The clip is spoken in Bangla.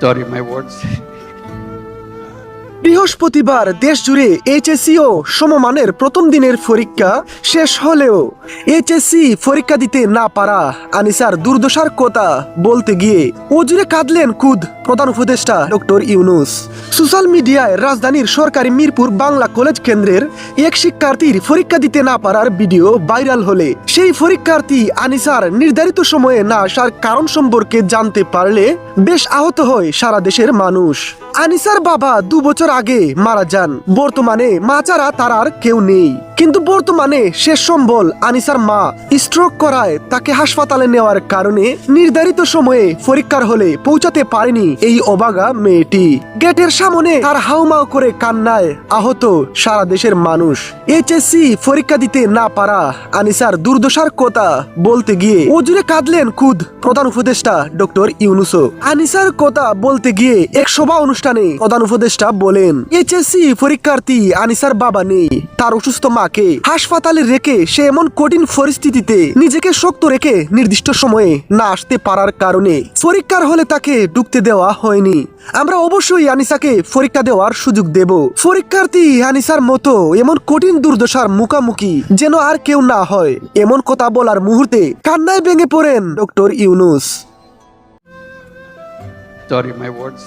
Sorry, my words. বৃহস্পতিবার দেশ জুড়ে ও সমমানের প্রথম দিনের পরীক্ষা শেষ হলেও এইচএসসি পরীক্ষা দিতে না পারা আনিসার দুর্দশার কথা বলতে গিয়ে জুড়ে কাঁদলেন খুদ প্রধান উপদেষ্টা ডক্টর ইউনুস। সোশ্যাল মিডিয়ায় রাজধানীর সরকারি মিরপুর বাংলা কলেজ কেন্দ্রের এক শিক্ষার্থীর পরীক্ষা দিতে না পারার ভিডিও ভাইরাল হলে। সেই পরীক্ষার্থী আনিসার নির্ধারিত সময়ে না আসার কারণ সম্পর্কে জানতে পারলে বেশ আহত হয় সারা দেশের মানুষ। আনিসার বাবা দু বছর আগে মারা যান। বর্তমানে মা ছাড়া তার আর কেউ নেই। কিন্তু বর্তমানে শেষ সম্বল আনিসার মা স্ট্রোক করায় তাকে হাসপাতালে নেওয়ার কারণে নির্ধারিত সময়ে পরীক্ষার হলে পৌঁছাতে পারেনি এই অবাগা মেয়েটি। গেটের সামনে তার হাউমাউ করে কান্নায় আহত সারা দেশের মানুষ। এইচএসসি পরীক্ষা দিতে না পারা আনিসার দুর্দশার কথা বলতে গিয়ে ও জুড়ে কাঁদলেন খুদ প্রধান উপদেষ্টা ডক্টর ইউনুসো আনিসার কথা বলতে গিয়ে এক সভা অনুষ্ঠানে প্রধান উপদেষ্টা বলেন এইচএসসি পরীক্ষার্থী আনিসার বাবা নেই, তার অসুস্থ মাকে হাসপাতালে রেখে সে এমন কঠিন পরিস্থিতিতে নিজেকে শক্ত রেখে নির্দিষ্ট সময়ে না আসতে পারার কারণে পরীক্ষার হলে তাকে ঢুকতে দেওয়া হয়নি। আমরা অবশ্যই আনিসাকে পরীক্ষা দেওয়ার সুযোগ দেব। পরীক্ষার্থী আনিসার মতো এমন কঠিন দুর্দশার মুখামুখি যেন আর কেউ না হয়। এমন কথা বলার মুহূর্তে কান্নায় ভেঙে পড়েন doctor Yunus. Sorry, my words.